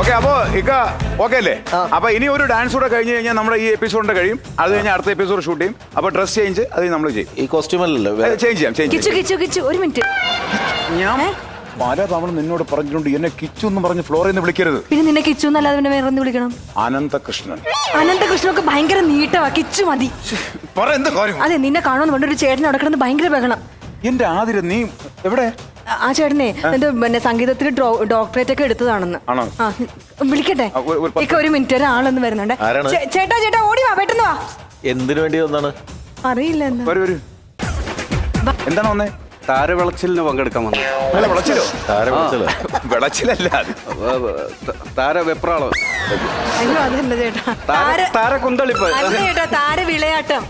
Okay അപ്പോ ഇക്ക okay അല്ലേ അപ്പൊ ഇനി ഒരു ഡാൻസ് കൂടെ കഴിഞ്ഞ് കഴിഞ്ഞാൽ നമ്മുടെ ഈ എപ്പിസോഡിന്റെ കഴിയും. അത് കഴിഞ്ഞ് അടുത്ത എപ്പിസോഡ് ഷൂട്ട് ചെയ്യും. അപ്പൊ ഡ്രസ് ചേഞ്ച് അത് നമ്മൾ ചെയ്യും. ഈ കോസ്റ്റ്യൂമല്ലല്ലോ ചേഞ്ച് ചെയ്യാം ചേഞ്ച് കിച്ചു കിച്ചു കിച്ചു ഒരു മിനിറ്റ് ഞാൻ പല തവണ നിന്നോട് പറഞ്ഞിട്ടുണ്ട് എന്നെ കിച്ചു എന്ന് പറഞ്ഞ് ഫ്ലോറിൽ നിന്ന് വിളിക്കരുത്. പിന്നെ നിന്നെ കിച്ചു എന്നല്ലാതെ പിന്നെ വേറെ ഒന്ന് വിളിക്കണം. അനന്തകൃഷ്ണൻ. അനന്തകൃഷ്ണനൊക്കെ ഭയങ്കര നീട്ടവാ കിച്ചു മതി. പറ എന്ത് കാര്യം? അതെ നിന്നെ കാണുമെന്ന് പറഞ്ഞൊരു ചേട്ടൻ നടക്കണമെന്ന് ഭയങ്കര ബഹളം. എന്റെ ആതിര നീ എവിടെ? ആ- ചേട്ടനെ എന്റെ പിന്നെ സംഗീതത്തിൽ ഡോക്ടറേറ്റ് ഒക്കെ എടുത്തതാണെന്ന്. ആ, വിളിക്കട്ടെ. ഇക്ക ഒരു മിനിറ്റ് ഒരാളെന്ന് വരുന്നുണ്ട്? ചേട്ടാ ചേട്ടാ ഓടി വാ പെട്ടെന്ന് വാ. എന്തിനു വേണ്ടി വന്നാണ്? അറിയില്ല എന്താ വരൂ വരൂ. എന്താണ് വന്നേ? താരവിളച്ചിലിന് പങ്കെടുക്കാൻ വന്നു. വിളച്ചിലോ? താരം വിളിച്ചല്ലോ വിളച്ചിലല്ല താര വെപ്രാളോ. അയ്യോ അതല്ല ചേട്ടാ. താര താര താര കുന്തളിപ്പ്. ചേട്ടാ താര വിളയാട്ടം.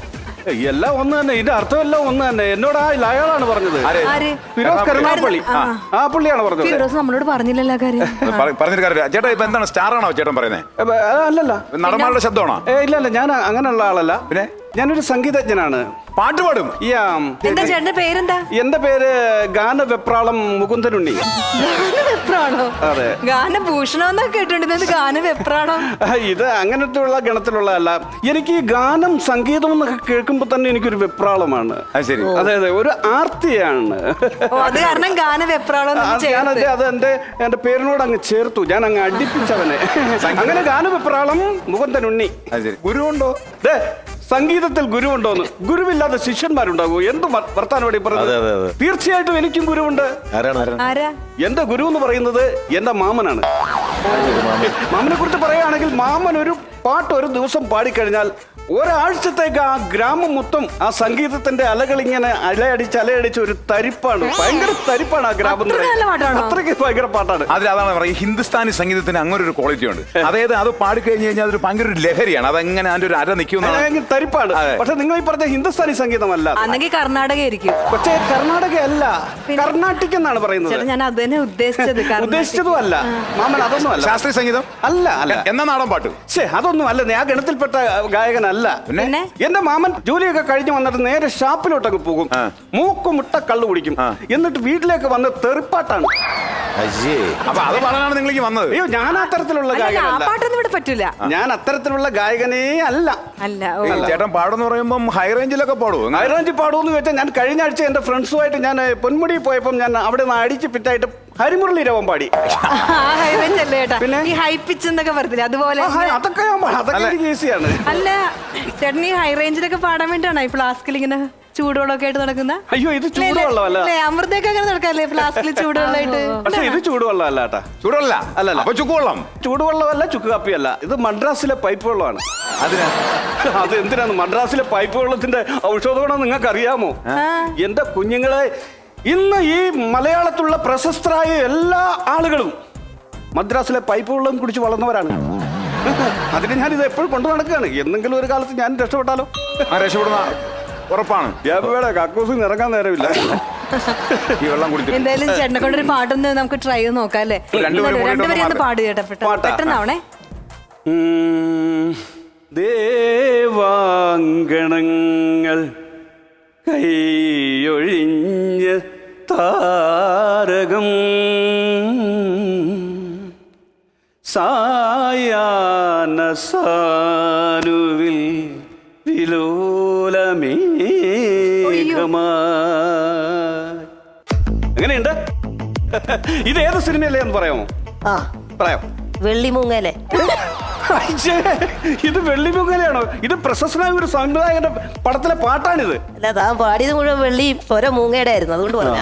എല്ലാം ഒന്ന് തന്നെ. ഇതിന്റെ അർത്ഥം എല്ലാം ഒന്ന് തന്നെ. എന്നോട് ആ അയാളാണ് പറഞ്ഞത്. ആര്? ഫിറോസ് കരുണാപ്പള്ളി ആ. ആ. പുള്ളിയാണ് പറഞ്ഞത്. ഫിറോസ് നമ്മളോട് പറഞ്ഞില്ലല്ലോ ആ കാര്യം. പറ- പറഞ്ഞിട്ട് കാര്യമില്ല. ചേട്ടാ ഇപ്പൊ എന്താണ്? സ്റ്റാർ ആണോ ചേട്ടൻ പറയുന്നത് ഏ, ബ- ആ, അല്ലല്ല. നടന്മാരുടെ ശബ്ദമാണോ? ഏ ഇല്ല ഇല്ല. ഞാൻ അങ്ങനെയുള്ള ആളല്ല. പിന്നെ? ഞാനൊരു സംഗീതജ്ഞനാണ്. പാട്ട് പാടും. എന്താ ചേട്ടന്റെ പേരെന്താ? എന്റെ പേര് ഗാനവെപ്രാളം മുകുന്ദനുണ്ണി. ഗാനവെപ്രാണോ അതെ. ഗാനഭൂഷണം എന്നൊക്കെ കേട്ടിട്ടുണ്ട് ഗാനവെപ്രാണോ ഇത് അങ്ങനത്തെ ഉള്ള ഗണത്തിലുള്ളതല്ല. എനിക്ക് ഗാനം സംഗീതം എന്നൊക്കെ കേൾക്കുമ്പോൾ തന്നെ എനിക്കൊരു വെപ്രാളമാണ്. അത് ശരി. അതെ അതെ ഒരു ആർത്തിയാണ്. ഓ അത് കാരണം ഗാനവെപ്രാളം ഞാൻ അത് എന്റെ എന്റെ പേരിനോട് അങ്ങ് ചേർത്തു. ഞാൻ അങ്ങ് അടിപ്പിച്ചവനെ അങ്ങനെ ഗാനവെപ്രാളം മുഖം തന്നെ ഉണ്ണി ഗുരുവുണ്ടോ ദേ, സംഗീതത്തിൽ ഗുരുവുണ്ടോന്ന്? ഗുരുവില്ലാതെ ശിഷ്യന്മാരുണ്ടാകുമോ എന്ത് വർത്താനം വർത്താനോടെ. പറഞ്ഞത്? തീർച്ചയായിട്ടും എനിക്കും ഗുരുവുണ്ട്. എന്റെ ഗുരു എന്ന് പറയുന്നത് എന്റെ മാമനാണ്. മാമനെ കുറിച്ച് പറയുകയാണെങ്കിൽ മാമൻ ഒരു പാട്ട് ഒരു ദിവസം പാടിക്കഴിഞ്ഞാൽ ഒരാഴ്ചത്തേക്ക് ആ ഗ്രാമം മൊത്തം ആ സംഗീതത്തിന്റെ അലകൾ ഇങ്ങനെ അലയടിച്ച് അലയടിച്ച് ഒരു തരിപ്പാണ്. ഭയങ്കര തരിപ്പാണ് ആ ഗ്രാമം അത്രയ്ക്ക് ഭയങ്കര പാട്ടാണ്. അതിൽ അതാണ് പറയുന്നത് ഹിന്ദുസ്ഥാനി സംഗീതത്തിന് അങ്ങനെ ഒരു ക്വാളിറ്റി ഉണ്ട്. അതായത് അത് പാടിക്കഴിഞ്ഞ് കഴിഞ്ഞാൽ അതൊരു ഭയങ്കര ഒരു ലഹരിയാണ്. അതെങ്ങനെ അതിന്റെ ഒരു അര നിൽക്കുന്ന തരിപ്പാണ്. പക്ഷെ നിങ്ങൾ ഈ പറഞ്ഞ ഹിന്ദുസ്ഥാനി സംഗീതമല്ല. കർണാടക ആയിരിക്കും പക്ഷേ കർണാടക അല്ല കർണാട്ടിക് എന്നാണ് പറയുന്നത്. ഞാൻ അത് തന്നെ ഉദ്ദേശിച്ചത്. ഉദ്ദേശിച്ചതും അല്ല മാമൻ അതൊന്നും അല്ല ശാസ്ത്രീയ സംഗീതം? അല്ല അല്ല. എന്നാ നാടൻ പാട്ട്? ഛേ അതൊന്നും അല്ല ഞാൻ ഗണത്തിൽപ്പെട്ട ഗായകനല്ല. പിന്നെ? എന്റെ മാമൻ ജോലിയൊക്കെ കഴിഞ്ഞ് വന്നിട്ട് നേരെ ഷാപ്പിലോട്ടൊക്കെ പോകും. മൂക്കും മൂക്ക് മുട്ട കള്ളു കുടിക്കും. എന്നിട്ട് വീട്ടിലേക്ക് വന്ന് തെറിപ്പാട്ടാണ്. അയ്യേ. അപ്പൊ അത് പറഞ്ഞാണ് നിങ്ങളിലേക്ക് വന്നത്? അയ്യോ ഞാൻ അത്തരത്തിലുള്ള പാട്ടൊന്നും ഇവിടെ പറ്റൂല. ഞാൻ അത്തരത്തിലുള്ള ഗായകനേ അല്ല. ചേട്ടൻ പാടെന്ന് പറയുമ്പോൾ ഹൈ റേഞ്ചിലൊക്കെ പാടും ഹൈ റേഞ്ച് പാടുമെന്ന് വെച്ചാൽ ഞാൻ കഴിഞ്ഞ ആഴ്ച എന്റെ ഫ്രണ്ട്സുമായിട്ട് ഞാൻ പൊന്മുടി പോയപ്പോൾ ഞാൻ അവിടെ നിന്ന് അടിച്ച് പിറ്റായിട്ട് ഹരിമുരളി രവം പാടി. ഹൈ പിന്നെ? ഈ ഹൈ പിച്ച് എന്നൊക്കെ പറഞ്ഞില്ലേ അതുപോലെ ആ, ഹായ്, അതൊക്കെ ഞാൻ പാ- അതൊക്കെ എനിക്ക് ഈസിയാണ് അല്ല ചേട്ടൻ ഈ ഹൈ റേഞ്ചിലൊക്കെ പാടാൻ വേണ്ടിയാണോ ഈ ഫ്ലാസ്കിൽ ഇങ്ങനെ ചൂടുവെള്ളമൊക്കെ ആയിട്ട് നടക്കുന്ന? അയ്യോ ഇത് ചൂടുവെള്ളമല്ല. അമൃതയൊക്കെ അങ്ങനെ നടക്കാല്ലേ ഫ്ലാസ്കിൽ ചൂടുവെള്ളമായിട്ട്? പക്ഷെ ഇത് ചൂടുവെള്ളമല്ല കേട്ടാ. ചൂടല്ല അല്ലല്ല. അപ്പൊ ചുക്കുവെള്ളം. ചൂടുവെള്ളമല്ല ചുക്ക് കാപ്പിയല്ല. ഇത് മദ്രാസിലെ പൈപ്പ് വെള്ളമാണ്. അതിനാ? അത് എന്തിനാണ്? മദ്രാസിലെ പൈപ്പ് വെള്ളത്തിന്റെ ഔഷധ ഗുണം നിങ്ങൾക്ക് അറിയാമോ എന്റെ കുഞ്ഞുങ്ങളെ ഇന്ന് ഈ മലയാളത്തിലുള്ള പ്രശസ്തരായ എല്ലാ ആളുകളും മദ്രാസിലെ പൈപ്പ് വെള്ളം കുടിച്ച് വളർന്നവരാണ്. അതിന് ഞാൻ ഇത് എപ്പോഴും കൊണ്ടു നടക്കുകയാണ്. എന്തെങ്കിലും ഒരു കാലത്ത് ഞാൻ രക്ഷപ്പെട്ടാലോ? ആ രക്ഷപ്പെടുന്ന ഉറപ്പാണ്. വേറെ കക്കൂസിൽ ഇറങ്ങാൻ നേരമില്ല. ഈ വെള്ളം കുടിച്ചിട്ട്. എന്തായാലും ചേട്ടനെ കൊണ്ടൊരു പാട്ടൊന്ന് നമുക്ക് ട്രൈ ചെയ്ത് നോക്കാം അല്ലേ രണ്ടുപേരും കൂടിയിട്ട് ഒന്ന് പാട് പാട്ടാ? പെട്ടെന്നാവണേ. ദേവാങ്കണങ്ങൾ കൈയൊഴിഞ്ഞ് സായാന അങ്ങനെയുണ്ട് എങ്ങനെയുണ്ട്? ഇത് ഏത് സിനിമയല്ലേ എന്ന് പറയാമോ? ആ. പറയാം. വെള്ളിമുങ്ങലെ. അയ്യേ, ഇത് വെള്ളിമൂങ്ങലാണോ ഇത് പ്രശസ്തനായ ഒരു സംവിധായകന്റെ പടത്തിലെ പാട്ടാണിത്. അല്ല താൻ പാടിയത് മുഴുവൻ വെള്ളി പൊര മൂങ്ങയുടെ ആയിരുന്നു. അതുകൊണ്ട് പറഞ്ഞ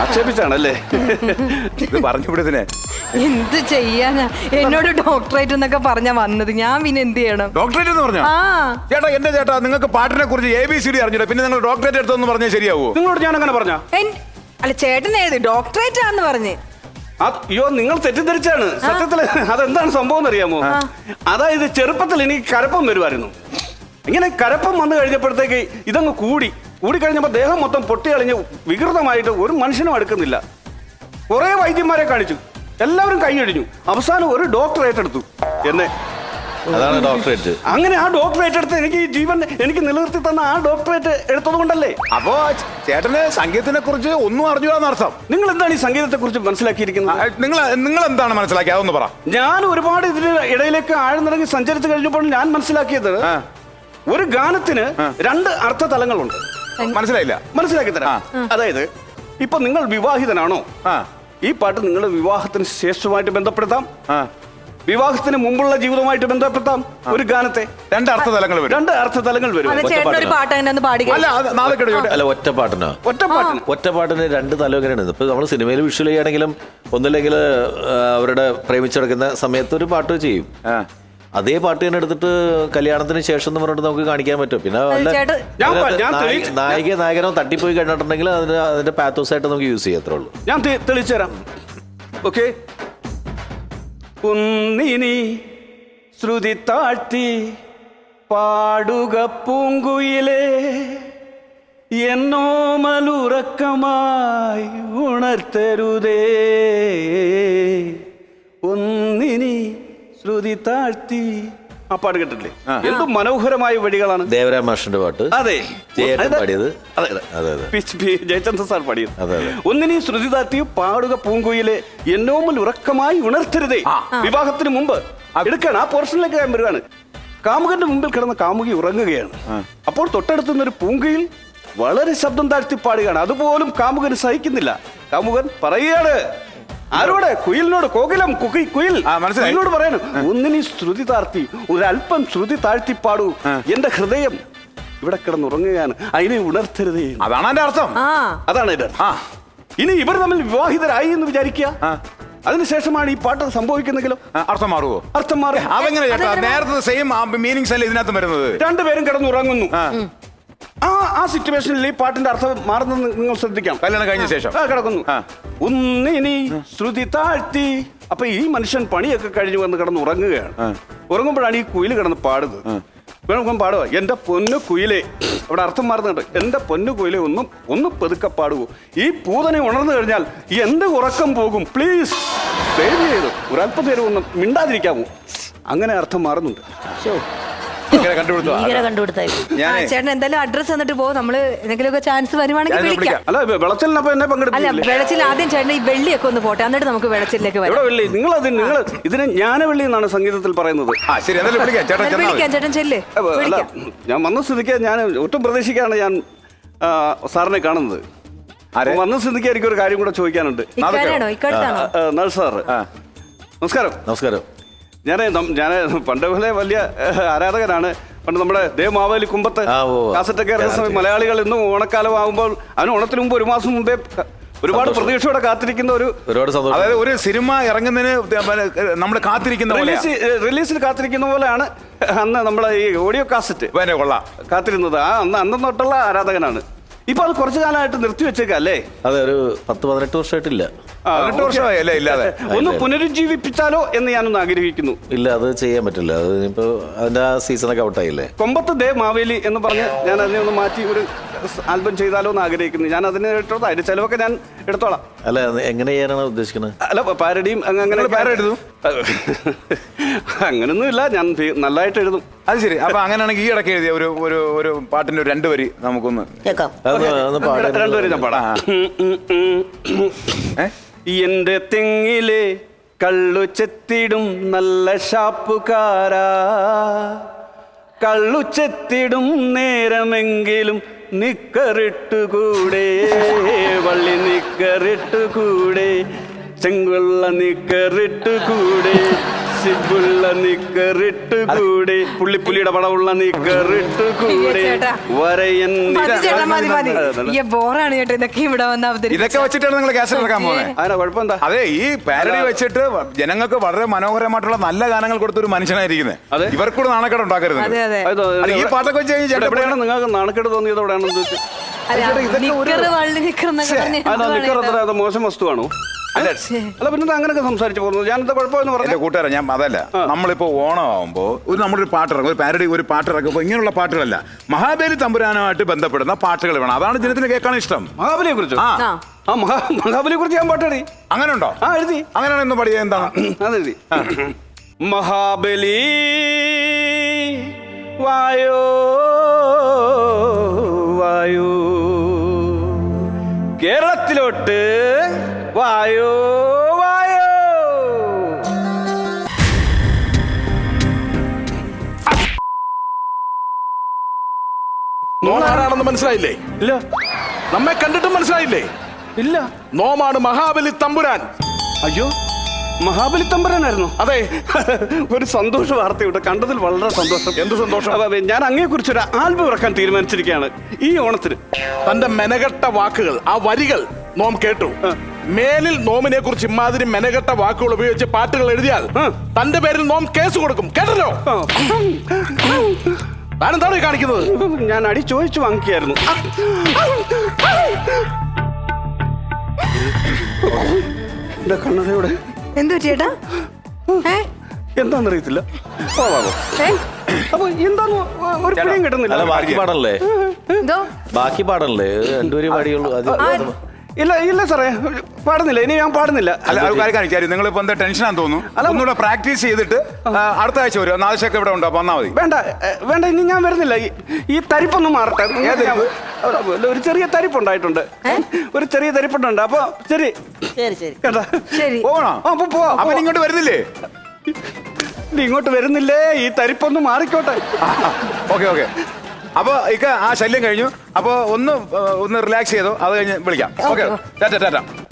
ആക്ഷേപിച്ചാണല്ലേ ഇത് പറഞ്ഞു വിടുന്നേ എന്ത് ചെയ്യാനാ? എന്നോട് ഡോക്ടറേറ്റ് എന്നൊക്കെ പറഞ്ഞ വന്നത്. ഞാൻ പിന്നെ എന്ത് ചെയ്യണം? ഡോക്ടറേറ്റ് എന്ന് പറഞ്ഞോ? ആ. ചേട്ടാ എന്റെ ചേട്ടാ നിങ്ങൾക്ക് പാട്ടിനെ കുറിച്ച് എ ബി സി ഡി അറിഞ്ഞില്ല പിന്നെ നിങ്ങൾ ഡോക്ടറേറ്റ് എടുത്തെന്ന് പറഞ്ഞാൽ ശരിയാവോ? നിങ്ങളോട് ഞാൻ അങ്ങനെ പറഞ്ഞ? എൻ- അല്ല ചേട്ടൻ ഏത്? ഡോക്ടറേറ്റ് ആന്ന് പറഞ്ഞു. അയ്യോ നിങ്ങൾ തെറ്റിദ്ധരിച്ചാണ്. സത്യത്തിൽ അതെന്താണ് സംഭവം അറിയാമോ അതായത് ചെറുപ്പത്തിൽ എനിക്ക് കരപ്പം വരുമായിരുന്നു ഇങ്ങനെ കരപ്പം വന്നു കഴിഞ്ഞപ്പോഴത്തേക്ക് ഇതങ്ങ് കൂടി. കൂടി കഴിഞ്ഞപ്പോൾ ദേഹം മൊത്തം പൊട്ടിയളിഞ്ഞ് വികൃതമായിട്ട് ഒരു മനുഷ്യനും അടുക്കുന്നില്ല. കുറേ വൈദ്യന്മാരെ കാണിച്ചു. എല്ലാവരും കൈയടിഞ്ഞു. അവസാനം ഒരു ഡോക്ടർ ഏറ്റെടുത്തു. എന്നെ. അതാണ് ഡോക്ടറേറ്റ് അങ്ങനെ ആ ഡോക്ടറേറ്റ് എടുത്ത് എനിക്ക് ഈ ജീവൻ എനിക്ക് നിലനിർത്തി തന്ന ആ ഡോക്ടറേറ്റ് എടുത്തത് കൊണ്ടല്ലേ അപ്പോ ചേട്ടന് സംഗീതത്തിനെ കുറിച്ച് ഒന്നും അറിഞ്ഞൂടാന്ന് നിങ്ങൾ എന്താണ് ഈ സംഗീതത്തെ കുറിച്ച് മനസ്സിലാക്കിയിരിക്കുന്നത്? നിങ്ങൾ നിങ്ങൾ എന്താണ് മനസ്സിലാക്കിയത് അതൊന്ന് പറ. ഞാൻ ഒരുപാട് ഇതിന് ഇടയിലേക്ക് ആഴ്ന്നിറങ്ങി സഞ്ചരിച്ചു കഴിഞ്ഞപ്പോൾ ഞാൻ മനസ്സിലാക്കിയത് ഒരു ഗാനത്തിന് രണ്ട് അർത്ഥതലങ്ങളുണ്ട്. മനസ്സിലായില്ല. മനസ്സിലാക്കി തരാം. അതായത് ഇപ്പൊ നിങ്ങൾ വിവാഹിതനാണോ? ആ. ഈ പാട്ട് നിങ്ങളുടെ വിവാഹത്തിന് ശേഷമായിട്ട് ബന്ധപ്പെടുത്താം. ആ. വിവാഹത്തിന് മുമ്പുള്ള ജീവിതമായിട്ട് ബന്ധപ്പെടുത്താം. ഒരു ഗാനത്തെ. രണ്ട് അർത്ഥതലങ്ങൾ വരും. രണ്ട് അർത്ഥതലങ്ങൾ വരും. അല്ല ഒറ്റപ്പാട്ടിന്. ഒറ്റപ്പാട്ടിന് ഒറ്റപ്പാട്ടിന് അല്ല ഒറ്റ പാട്ടിനോ ഒറ്റ പാട്ടിന് ഒറ്റ പാട്ടിന് രണ്ട് തലം എങ്ങനെയാണ് ഇപ്പൊ നമ്മൾ സിനിമയിൽ വിഷ്വൽ ചെയ്യുകയാണെങ്കിലും ഒന്നില്ലെങ്കിൽ അവരുടെ പ്രേമിച്ചെടുക്കുന്ന സമയത്ത് ഒരു പാട്ട് ചെയ്യും. അതേ പാട്ട് തന്നെ എടുത്തിട്ട് കല്യാണത്തിന് ശേഷം എന്ന് പറഞ്ഞിട്ട് നമുക്ക് കാണിക്കാൻ പറ്റും. പിന്നെ വല്ല നായിക നായകനോ തട്ടിപ്പോയി കഴിഞ്ഞിട്ടുണ്ടെങ്കിൽ അതിന് അതിന്റെ പാത്തോസ് ആയിട്ട് നമുക്ക് യൂസ് ചെയ്യത്രേ ഉള്ളൂ. ഞാൻ തെ- തെളിച്ചു തരാം ഓക്കെ കുന്നിനി ശ്രുതി താഴ്ത്തി പാടുക പൂങ്കുയിലേ എന്നോ മലുറക്കമായി ഉണർത്തരുതേ. ഒന്നിനി ശ്രുതി താഴ്ത്തി. ആ പാട്ട് കേട്ടിട്ടില്ലേ? എന്ത് മനോഹരമായ വഴികളാണ് ദേവരാം മാഷിന്റെ പാട്ട്. അതെ. ജയചന്ദ്ര പാടിയത്. ജയചന്ദ്രൻ സാർ പാടിയത്. അതെ, അതെ. ഒന്നിനി ശ്രുതി താഴ്ത്തി പാടുക പൂങ്കുയിലെ എന്നോമൽ ഉറക്കമായി ഉണർത്തരുതേ. വിവാഹത്തിന് മുമ്പ് എടുക്കാണ്. ആ പോർഷനിലേക്ക് ഞാൻ വരുവാണ്. കാമുകന്റെ മുമ്പിൽ കിടന്ന കാമുകി ഉറങ്ങുകയാണ്. അപ്പോൾ തൊട്ടടുത്തുനിന്ന് ഒരു പൂങ്കയിൽ വളരെ ശബ്ദം താഴ്ത്തി പാടുകയാണ്. അതുപോലും കാമുകന് സഹിക്കുന്നില്ല. കാമുകൻ പറയുകയാണ് ആരോട്? കുയിലിനോട്. കോകിലം കുകി കുയിൽ. എന്നോട് പറയണം ഒന്നിനി ശ്രുതി താഴ്ത്തി ഒരല്പം ശ്രുതി താഴ്ത്തി പാടൂ എന്റെ ഹൃദയം ഇവിടെ കിടന്നുറങ്ങുകയാണ്. അതിനെ ഉണർത്തരുതേ അതാണ് എന്റെ അർത്ഥം. അതാണ് എന്റെ ആ. ഇനി ഇവർ തമ്മിൽ വിവാഹിതരായി എന്ന് വിചാരിക്കുക. അതിനുശേഷമാണ് ഈ പാട്ട് സംഭവിക്കുന്നെങ്കിലോ അർത്ഥം മാറുവോ? അർത്ഥം മാറി. അതെങ്ങനെ ചേട്ടാ നേരത്തെ സെയിം മീനിങ്സ് അല്ലേ ഇതിനകത്ത് വരുന്നത്? രണ്ടുപേരും കിടന്നുറങ്ങുന്നു. ആ. ആ സിറ്റുവേഷനിൽ ഈ പാട്ടിന്റെ അർത്ഥം മാറുന്നത് നിങ്ങൾ ശ്രദ്ധിക്കാം. കല്യാണം കഴിഞ്ഞ ശേഷം. ആ കിടക്കുന്നു. ഉന്നിനി ഒന്നിനി ശ്രുതി താഴ്ത്തി. അപ്പൊ ഈ മനുഷ്യൻ പണിയൊക്കെ കഴിഞ്ഞു വന്ന് കിടന്ന് ഉറങ്ങുകയാണ്. ഉറങ്ങുമ്പോഴാണ് ഈ കുയിൽ കിടന്ന് പാടുന്നത്. വേണം പാടുക എന്റെ പൊന്നു കുയിലെ. അവിടെ അർത്ഥം മാറുന്നുണ്ട്. എന്റെ പൊന്നു കുയിലെ ഒന്നും ഒന്ന് പെതുക്കെ പാടുവോ. ഈ പൂതനെ ഉണർന്നു കഴിഞ്ഞാൽ എന്ത് ഉറക്കം പോകും? പ്ലീസ് ദയവ് ചെയ്ത് ഒരല്പം നേരം ഒന്ന് മിണ്ടാതിരിക്കാമോ അങ്ങനെ അർത്ഥം മാറുന്നുണ്ട്. ഇങ്ങനെ കണ്ടുപിടിച്ചു ഭീകര കണ്ടുപിടുത്തായി ആ, ഞാനേ ചേട്ടൻ എന്തായാലും അഡ്രസ് തന്നിട്ട് പോകും നമ്മൾ എന്തെങ്കിലുമൊക്കെ ചാൻസ് വരുവാണെങ്കിൽ വിളിക്കാം. വിളിക്കാം. അല്ല വെളച്ചിലിനപ്പൊ എന്നെ അല്ല പങ്കെടുത്തില്ലേ വെളച്ചിൽ ആദ്യം ചേട്ടൻ ഈ വെള്ളിയൊക്കെ ഒന്ന് പോട്ടെ. എന്നിട്ട് നമുക്ക് വെളച്ചിലേക്ക് എവിടെ വരാം വെള്ളി? നിങ്ങൾ അത് നിങ്ങൾ ഇതിനെ ജ്ഞാനവെള്ളി എന്നാണ് സംഗീതത്തിൽ പറയുന്നത്. ആ ശരി. വിളിക്കാം. ചേട്ടാ എന്നാലും ചെന്നാൽ വിളിക്കാം ചേട്ടൻ ചെല്ല്. അപ്പൊ അല്ല വിളിക്കാം. ഞാൻ വന്ന സ്ഥിതിക്ക് ഞാൻ ഒട്ടും പ്രതീക്ഷിക്കാണ് ഞാൻ ആ, സാറിനെ കാണുന്നത്. ആരെ? വന്ന സ്ഥിതിക്ക് ഒരു കാര്യം കൂടെ ചോദിക്കാനുണ്ട്. ഇക്കാരാണോ? ഇക്കടുത്താണോ ആ, നഴ്സ് സാറ്. നമസ്കാരം. നമസ്കാരം. ഞാൻ ഞാൻ പണ്ട് പോലെ വലിയ ആരാധകനാണ്. പണ്ട് നമ്മുടെ ദേവ് മാവേലി കുമ്പത്ത്. കാസറ്റൊക്കെ ഇറങ്ങുന്ന സമയത്ത് മലയാളികൾ ഇന്നും ഓണക്കാലം ആകുമ്പോൾ അതിന് ഓണത്തിന് മുമ്പ് ഒരു മാസം മുമ്പേ ഒരുപാട് പ്രതീക്ഷയോടെ കാത്തിരിക്കുന്ന ഒരു ഒരുപാട് സന്തോഷം. അതായത് ഒരു സിനിമ ഇറങ്ങുന്നതിന് നമ്മൾ കാത്തിരിക്കുന്ന പോലെ റിലീസ് റിലീസിൽ കാത്തിരിക്കുന്ന പോലെയാണ് അന്ന് നമ്മളെ ഈ ഓഡിയോ കാസറ്റ് കൊള്ളാം. കാത്തിരുന്നത്. ആ അന്ന് അന്ന് തൊട്ടുള്ള ആരാധകനാണ്. ഇപ്പൊ അത് കുറച്ചു കാലമായിട്ട് നിർത്തി വെച്ചേക്കാം അല്ലേ? അതെ ഒരു പത്ത് പതിനെട്ട് വർഷമായിട്ടില്ല. ആ, പതിനെട്ട്. വർഷമായി. അല്ലേ ഇല്ലാതെ ഒന്ന് പുനരുജ്ജീവിപ്പിച്ചാലോ എന്ന് ഞാനൊന്ന് ആഗ്രഹിക്കുന്നു. ഇല്ല അത് ചെയ്യാൻ പറ്റില്ല. അത് ഇനിയിപ്പോ അതിന്റെ ആ സീസണൊക്കെ ഔട്ടായില്ലേ കൊമ്പത്ത് ദേ മാവേലി എന്ന് പറഞ്ഞ് ഞാൻ അതിനെ ഒന്ന് മാറ്റി ഒരു ആൽബം ചെയ്താലോ എന്ന് ആഗ്രഹിക്കുന്നു. ഞാൻ അതിന് എടുത്തോളാം അതിന്റെ ചെലവൊക്കെ ഞാൻ എടുത്തോളാം. അല്ല എങ്ങനെ ചെയ്യാനാണ് ഉദ്ദേശിക്കുന്നത്? അല്ല പാരഡിയും അങ്ങ് അങ്ങനെ നിങ്ങൾ അങ്ങനൊന്നും ഇല്ല ഞാൻ നല്ലതായിട്ട് എഴുതും. അത് ശരി. അപ്പൊ അങ്ങനെയാണെങ്കിൽ ഈ ഇടയ്ക്ക് എഴുതിയ ഒരു ഒരു ഒരു പാട്ടിന്റെ ഒരു രണ്ട് വരി നമുക്കൊന്ന് രണ്ടുപേരി ഞാൻ പാടാം? എന്റെ തെങ്ങിലെ കള്ളു ചെത്തിടും നല്ല ഷാപ്പുകാരാ. കള്ളു ചെത്തിടും നേരമെങ്കിലും നിക്കറിട്ടുകൂടെ വള്ളി നിക്കറിട്ടുകൂടെ ചെങ്കുള്ള നിക്കറിട്ടുകൂടെ. സിബുള്ള നിക്കറിട്ടുകൂടെ പുള്ളിപ്പുലിയുടെ പടമുള്ള നിക്കറിട്ട് കൂടെ. വരയൻ. ബോറാണ് ചേട്ടാ ഇതൊക്കെ ഇവിടെ വന്ന് ഇതൊക്കെ വെച്ചിട്ടാണ് നിങ്ങൾ കാസറ്റ് ഇറക്കാൻ പോകുന്നത് അതിനാ കുഴപ്പമെന്താ? അതെ ഈ പാരഡി വെച്ചിട്ട് ജനങ്ങൾക്ക് വളരെ മനോഹരമായിട്ടുള്ള നല്ല ഗാനങ്ങൾ കൊടുത്ത ഒരു മനുഷ്യനായിരിക്കുന്നത് അതെ. ഇവർക്കൂടെ നാണക്കേട് ഉണ്ടാക്കരുത്. ഈ പാട്ടൊക്കെ വെച്ച് കഴിഞ്ഞാൽ നിങ്ങൾക്ക് നാണക്കേട് തോന്നിയത് എവിടെയാണെന്ന് ചോദിച്ചു? മോശം വസ്തുവാണോ? അല്ല, അല്ല? പിന്നെ അങ്ങനെയൊക്കെ സംസാരിച്ചു പോകുന്നത്? ഞാനെന്താ കുഴപ്പമെന്ന് എന്റെ പറഞ്ഞു കൂട്ടുകാരൻ ഞാൻ അതല്ല. നമ്മളിപ്പോ ഓണം ആവുമ്പോ ഒരു നമ്മുടെ ഒരു പാട്ട് ഇറങ്ങും ഒരു പാരഡി ഒരു പാട്ട് ഇറക്കുമ്പോ ഇങ്ങനെയുള്ള പാട്ടുകളല്ല. മഹാബലി തമ്പുരാനുമായിട്ട് ബന്ധപ്പെടുന്ന പാട്ടുകൾ വേണം. അതാണ് ജനത്തിന് കേൾക്കാൻ ഇഷ്ടം. മഹാബലിയെ കുറിച്ച് ആ. മഹാബലിയെ കുറിച്ച് ഞാൻ പാട്ടെടി. അങ്ങനെ ഉണ്ടോ ആ എഴുതി. അങ്ങനെയാണ് ഒന്ന് പഠിക്കുക എന്താണ്? അതെഴുതി. മഹാബലി വായോ നോമാരാണെന്ന് മനസ്സിലായില്ലേ? ഇല്ല. നമ്മെ കണ്ടിട്ടും മനസ്സിലായില്ലേ? ഇല്ല. നോമാണ് മഹാബലി തമ്പുരാൻ. അയ്യോ മഹാബലി തമ്പുരാനായിരുന്നു. അതെ. ഒരു സന്തോഷ വാർത്തയുണ്ട് കണ്ടതിൽ വളരെ സന്തോഷം. എന്ത് സന്തോഷം? അതെ ഞാൻ അങ്ങേ കുറിച്ച് ഒരു ആൽബം ഇറക്കാൻ തീരുമാനിച്ചിരിക്കുകയാണ്. ഈ ഓണത്തിന്. തന്റെ മെനകെട്ട വാക്കുകൾ ആ വരികൾ നോം കേട്ടു. മേലിൽ നോമിനെ കുറിച്ച് ഇമാതിരി മെനകെട്ട വാക്കുകൾ ഉപയോഗിച്ച് പാട്ടുകൾ എഴുതിയാൽ തന്റെ പേരിൽ നോം കേസ് കൊടുക്കും. കേട്ടല്ലോ? താനെന്താണ് ഈ കാണിക്കുന്നത്? ഞാൻ അടി ചോദിച്ചു വാങ്ങിക്കായിരുന്നു എന്റെ കണ്ണടയുടെ എന്തു ചേട്ടാ? എന്താണെന്നറിയത്തില്ല? അപ്പൊ എന്താന്ന് ഒരു പിടിയും കിട്ടുന്നില്ല. ബാക്കി പാടല്ലേ? എന്തോ? ബാക്കി പാടല്ലേ? രണ്ടുപേരും പാടിയുള്ളൂ അത് ഇല്ല ഇല്ല സാറേ. പാടുന്നില്ല. ഇനി ഞാൻ പാടുന്നില്ല. അല്ല ആൾക്കാർ കാര്യം നിങ്ങൾ ഇപ്പൊ എന്താ ടെൻഷനാന്ന് തോന്നുന്നു? ഒന്നുകൂടെ പ്രാക്ടീസ് ചെയ്തിട്ട് അടുത്ത ആഴ്ച വരും. നാദശൊക്കെ ഇവിടെ ഉണ്ടോ? അപ്പൊ വന്നാ മതി. വേണ്ട വേണ്ട ഇനി ഞാൻ വരുന്നില്ല. ഈ- തരിപ്പൊന്ന് മാറട്ടെ? ഒരു ചെറിയ തരിപ്പുണ്ടായിട്ടുണ്ട്. ഒരു ചെറിയ തരിപ്പുണ്ട്. അപ്പൊ ശരി. ശരി ശരി. ശരി. പോകണോ അപ്പൊ പോവാ അപ്പൊ നീ ഇങ്ങോട്ട് വരുന്നില്ലേ? ഇങ്ങോട്ട് വരുന്നില്ലേ? ഈ തരിപ്പൊന്ന് മാറിക്കോട്ടെ. Okay okay. അപ്പൊ ഇക്ക ആ ശല്യം കഴിഞ്ഞു. അപ്പൊ ഒന്ന് ഒന്ന് റിലാക്സ് ചെയ്തോ. അത് കഴിഞ്ഞ് വിളിക്കാം. ഓക്കെ. Tata tata.